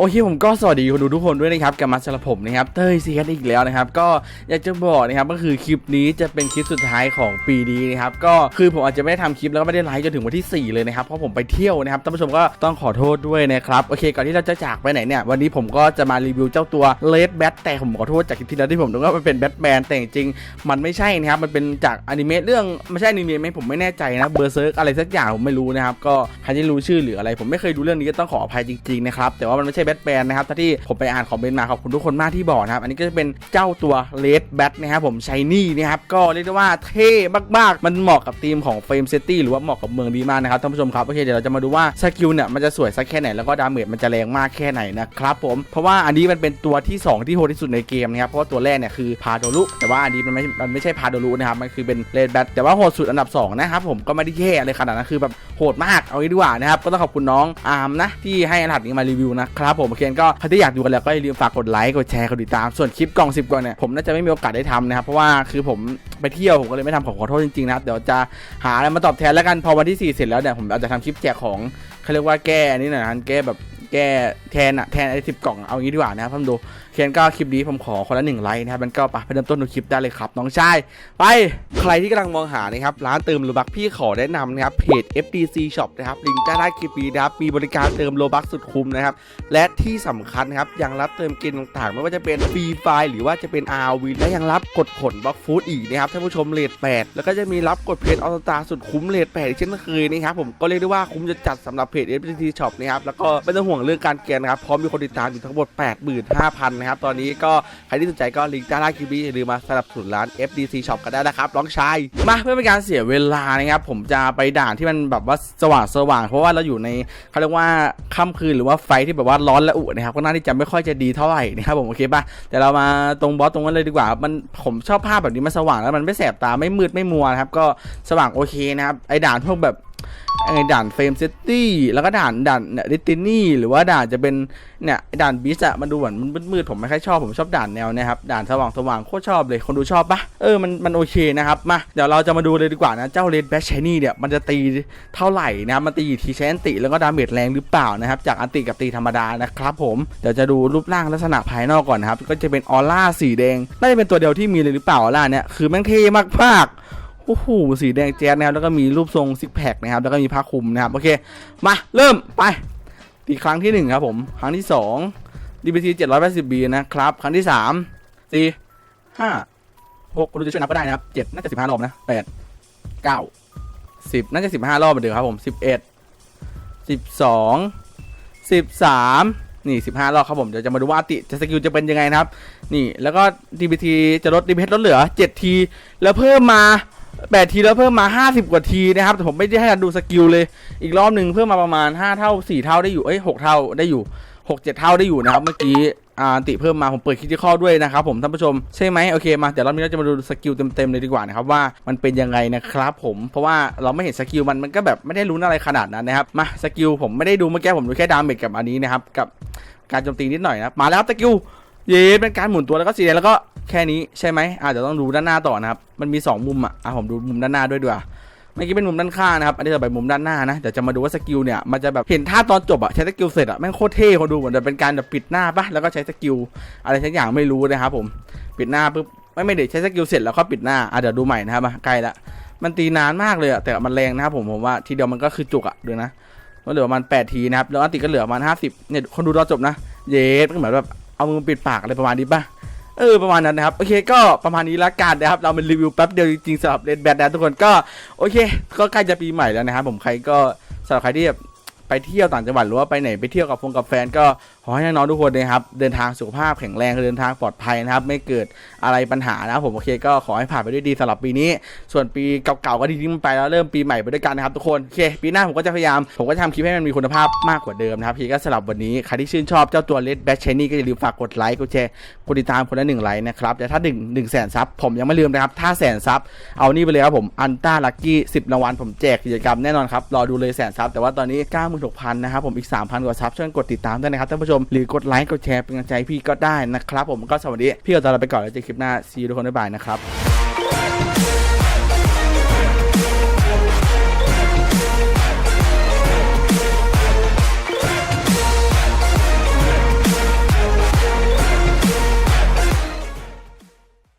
โอเคผมก็สวัสดีคนดูทุกคนด้วยนะครับกับมาสำหรับผมนะครับเต้ยซีแคอีกแล้วนะครับก็อยากจะบอกนะครับก็คือคลิปนี้จะเป็นคลิปสุดท้ายของปีนี้นะครับก็คือผมอาจจะไม่ได้ทำคลิปแล้วก็ไม่ได้ไลฟ์จนถึงวันที่ 4 เลยนะครับเพราะผมไปเที่ยวนะครับท่านผู้ชมก็ต้องขอโทษด้วยนะครับโอเคก่อนที่เราจะจากไปไหนเนี่ยวันนี้ผมก็จะมารีวิวเจ้าตัวเลดแบทแต่ผมขอโทษจากคลิปที่แล้วที่ผมนึกว่ามันเป็นแบทแมนแต่จริงมันไม่ใช่นะครับมันเป็นจากอนิเมะเรื่องไม่ใช่อนิเมะไหมผมไม่แน่ใจนะเบอร์เซิร์กอะไรสักอย่างผมไม่รู้นะครับก็ใครที่รู้ชื่อหรืออะไร ผมไม่เคยดูเรื่องนี้ก็ต้องขออภัยจริงๆนะครับแต่ว่ามันไม่ใช่แบทแมนนะครับที่ผมไปอ่านคอมเมนต์มาขอบคุณทุกคนมากที่บอกนะครับ อันนี้ก็จะเป็นเจ้าตัวเลดแบทนะครับผมชายนี่นะครับก็เรียกได้ว่าเท่มากๆ มันเหมาะกับธีมของเฟรมเซตี้หรือว่าเหมาะกับเมืองดีมากนะครับท่านผู้ชมครับโอเคเดี๋ยวเราจะมาดูว่าสกิลเนี่ยมันจะสวยสักแค่ไหนแล้วก็ดาเมจมันจะแรงมากแค่ไหนนะครับผมเพราะว่าอันนี้มันเป็นตัวที่ 2 ที่โหดที่สุดในเกมนะครับเพราะว่าตัวแรกเนี่ยคือพาโดลุแต่ว่าอันนี้มันไม่มันไม่ใช่พาโดลุนะครับมันคือเป็นเลดแบทแต่ว่าโหดสุดอันดับสองนะครับผมก็ไม่ได้แย่เลยขนาดนั้นคือแบบโหดมากเอางี้ดีกว่านะครับก็ต้องขอบคุณน้องอาร์มนะที่ให้รหัสนี้มารีวิวนะครับผมโอเคก็ใครที่อยากดูกันแล้วก็อย่าลืมฝากกดไลค์กดแชร์กดติดตามส่วนคลิปกล่อง10กล่องเนี่ยผมน่าจะไม่มีโอกาสได้ทำนะครับเพราะว่าคือผมไปเที่ยวผมก็เลยไม่ทำขอขอโทษจริงๆนะครับเดี๋ยวจะหาอะไรมาตอบแทนแล้วกันพอวันที่ 4 เสร็จแล้วเนี่ยผมอาจจะทำคลิปแจกของเขาเรียกว่าแก้อันนี้หน่อยนะแก้แบบ แก้แทนอะแทนไอ้สิบกล่องเอางี้ดีกว่านะครับท่านดูเคนก็คลิปนี้ผมขอคนละหนึ่งไลค์นะครับมันก็ไปเริ่มต้นดูคลิปได้เลยครับน้องชายไปใครที่กำลังมองหานะครับร้านเติมโลบักพี่ขอแนะนำนะครับเพจ FDC Shop นะครับลิงก์ใต้ใต้คลิปนี้นะครับมีบริการเติมโลบักสุดคุ้มนะครับและที่สำคัญนะครับยังรับเติมเกมต่างๆ ไม่ว่าจะเป็นฟรีไฟล์หรือว่าจะเป็น RV และยังรับกดผลบล็อกฟูดอีกนะครับท่านผู้ชมเลท8แล้วก็จะมีรับกดเพจออสตาสุดคุ้มเลท8เช่นเคยนะครับผมก็เรียกได้ว่าคุ้มจะจัดสำหรับเพจ FPT Shop นะครับแล้วก็ไม่ต้องห่วงเรื่องการแกนนะครับ พร้อมมีคนติดตามอยู่ทั้งหมด 85,000 นะครับ ตอนนี้ก็ใครที่สนใจก็ลิงก์ใต้ล่างคลิปนี้อย่าลืมมาสนับสนุนร้าน FDC Shop กันได้นะครับน้องชายมาเพื่อเป็นการเสียเวลานะครับ ผมจะไปด่านที่มันแบบว่าสว่างสว่างเพราะว่าเราอยู่ในเขาเรียกว่าค่ำคืนหรือว่าไฟที่แบบว่าร้อนและอุนะครับก็น่าที่จะไม่ค่อยจะดีเท่าไหร่นะครับผมโอเคป่ะเดี๋ยวเรามาตรงบอสตรงนั้นเลยดีกว่ามันผมชอบภาพแบบนี้มันสว่างแล้วมันไม่แสบตาไม่มืดไม่มัวนะครับก็สว่างโอเคนะครับไอ้ด่านพวกแบบ ไอด่านเฟรมเซิตี้แล้วก็ด่านด่านเนี่ยดิตินี่หรือว่าด่านจะเป็นเนี่ยด่านบิสอะมันดูเหมือนมันมืดๆผมไม่ค่อยชอบผมชอบด่านแนวนะครับด่านสว่างสว่างๆโคตรชอบเลยคนดูชอบปะเออมันมันโอเคนะครับมาเดี๋ยวเราจะมาดูเลยดีกว่านะเจ้าเลดแบชชนี่เนี่ยมันจะตีเท่าไหร่นะครับมันตีกี่ทีใช้อันติแล้วก็ดาเมจแรงหรือเปล่านะครับจากอันติกับตีธรรมดานะครับผมเดี๋ยวจะดูรูปร่างลักษณะภายนอกก่อนนะครับก็จะเป็นออร่าสีแดงน่าจะเป็นตัวเดียวที่มีเลยหรือเปล่าออร่าเนี่ยคือแม่งเท่มากๆ โอ้โหสีแดงแจ๊ดนะครับแล้วก็มีรูปทรงซิกแพคนะครับแล้วก็มีผ้าคลุมนะครับโอเคมาเริ่มไปอีครั้งที่หนึ่งครับผม ครั้งที่สอง DBT 780B นะครับ ครั้งที่สามสี่ห้าหกคุณจะช่วยนับก็ได้นะครับเจ็ดน่าจะสิบห้ารอบนะแปดเก้าสิบน่าจะสิบห้ารอบเหมือนเดิมครับผมสิบเอ็ดสิบสองสิบสามนี่สิบห้ารอบครับผม เดี๋ยวจะมาดูว่าติจะสกิลจะเป็นยังไงนะครับ นี่แล้วก็ DBT จะลด DBT ลดเหลือ7ทีแล้วเพิ่มมา 8ทีแล้วเพิ่มมา50กว่าทีนะครับแต่ผมไม่ได้ให้ดูสกิลเลย อีกรอบหนึ่งเพิ่มมาประมาณ5เท่า4เท่าได้อยู่เอ้ย6เท่าได้อยู่6 7เท่าได้อยู่นะครับเมื่อกี้อ่าติเพิ่มมาผมเปิดคิดที่ข้อด้วยนะครับผมท่านผู้ชมใช่ไหมโอเคมาเดี๋ยวรอบนี้เราจะมาดูสกิลเต็มๆเลยดีกว่านะครับว่ามันเป็นยังไงนะครับผมเพราะว่าเราไม่เห็นสกิลมันมันก็แบบไม่ได้รู้นอะไรขนาดนั้นนะครับมาสกิลผมไม่ได้ดูเมื่อกี้ผมดูแค่ดาเมจกับอันนี้นะครับกับการโจมตีนิดหน่อยนะมาแล้วสกิล เย้เป็นการหมุนตัวแล้วก็สีแดงแล้วก็แค่นี้ใช่ไหมอาจจะเดี๋ยวต้องดูด้านหน้าต่อนะครับมันมี 2 มุมอะอะผมดูมุมด้านหน้าด้วยดีกว่าเมื่อกี้เป็นมุมด้านข้างนะครับอันนี้จะไปมุมด้านหน้านะเดี๋ยวจะมาดูว่าสกิลเนี่ยมันจะแบบเห็นท่าตอนจบอะใช้สกิลเสร็จอะแม่งโคตรเท่คนดูเหมือนจะเป็นการแบบปิดหน้าปะแล้วก็ใช้สกิลอะไรสักอย่างไม่รู้นะครับผมปิดหน้าปุ๊บไม่ไม่เดี๋ยวใช้สกิลเสร็จแล้วก็ปิดหน้าอะเดี๋ยวดูใหม่นะครับมาใกล้ละมันตีนานมากเลยอะแต่มันแรงนะครับผมผมว่าทีเดียวมันก็คือจุกอะดูนะมันเหลือประมาณ8ทีนะครับแล้วอันติก็เหลือประมาณ50เนี่ยคนดูตอนจบนะเย้ก็เหมือนแบบ เอามือปิดปากอะไรประมาณนี้ป่ะเออประมาณนั้นนะครับ โอเคก็ประมาณนี้ละกันนะครับ เราเป็นรีวิวแป๊บเดียวจริงๆสำหรับเลนแบทนะทุกคนก็ โอเค ก็ใกล้จะปีใหม่แล้วนะครับผมใครก็สำหรับใครที่แบบ ไปเที่ยวต่างจังหวัดหรือว่าไปไหนไปเที่ยวกับฟงกับแฟนก็ขอให้น้องๆทุกคนนะครับเดินทางสุขภาพแข็งแรงเดินทางปลอดภัยนะครับ ไม่เกิดอะไรปัญหานะครับผมโอเคก็ขอให้ผ่านไปด้วยดีสำหรับปีนี้ ส่วนปีเก่าๆก็ดีที่มันไปแล้วเริ่มปีใหม่ไปด้วยกันนะครับทุกคนโอเคปีหน้าผมก็จะพยายามผมก็จะทำคลิปให้มันมีคุณภาพมากกว่าเดิมนะครับพี่ก็สำหรับวันนี้ใครที่ชื่นชอบเจ้าตัวเลดแบชเชนี่ก็อย่าลืมฝากกดไลค์กดแชร์กดติดตามคนละหนึ่งไลค์นะครับแต่ถ้าหนึ่งหนึ่งแสนซับผมยังไม่ลืมนะครับถ้าแสนซับเอานี่ไปเลยครับผมอันต้าลักกี้สิบรางวัลผมแจกกิจกรรมแน่นอนครับรอดูเลยแสนซับแต่ว่าตอนนี้9ก้าหมื่นหกพันนะครับผมอีก3,000กว่าซับช่วยกดติดตามด้วยนะครับท่านผู้ชมหรือกดไลค์กดแชร์เป็นกำลังใจพี่ก็ได้นะครับผมก็สวัสดีพี่ขอตัวลาไปก่อนแล้วเจอคลิปหน้าซีทุกคนบ๊ายบายนะครับ